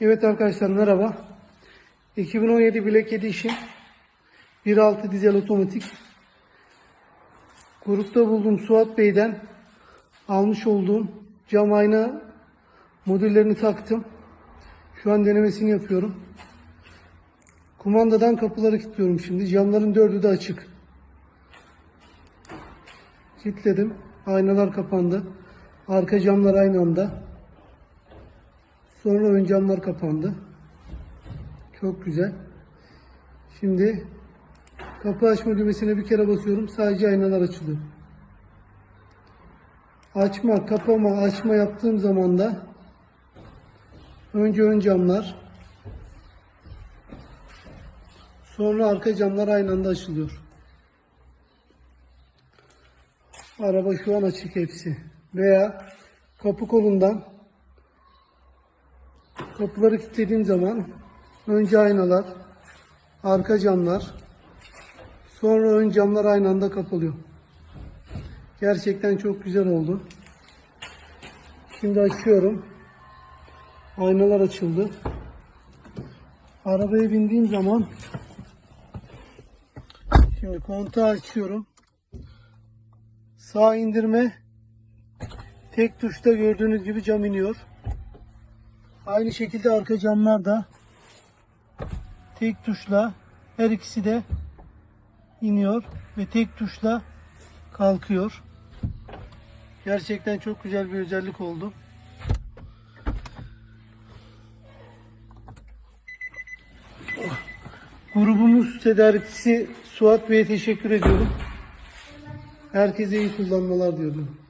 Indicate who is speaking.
Speaker 1: Evet arkadaşlar merhaba. 2017 Black Edition 1.6 dizel otomatik. Grupta bulduğum Suat Bey'den almış olduğum cam ayna modüllerini taktım. Şu an denemesini yapıyorum. Kumandadan kapıları kilitliyorum şimdi. Camların dördü de açık. Kilitledim. Aynalar kapandı. Arka camlar aynı anda. Sonra ön camlar kapandı. Çok güzel. Şimdi kapı açma düğmesine bir kere basıyorum. Sadece aynalar açılıyor. Açma, kapama, açma yaptığım zaman da önce ön camlar sonra arka camlar aynı anda açılıyor. Araba şu an açık hepsi. Veya kapı kolundan Kapıları kilitlediğim zaman önce aynalar, arka camlar, sonra ön camlar aynı anda kapalıyor. Gerçekten çok güzel oldu. Şimdi açıyorum. Aynalar açıldı. Arabaya bindiğim zaman şimdi kontağı açıyorum. Sağ indirme tek tuşta gördüğünüz gibi cam iniyor. Aynı şekilde arka camlar da tek tuşla her ikisi de iniyor ve tek tuşla kalkıyor. Gerçekten çok güzel bir özellik oldu. Grubumuz tedarikçisi Suat Bey'e teşekkür ediyorum. Herkese iyi kullanmalar diyorum.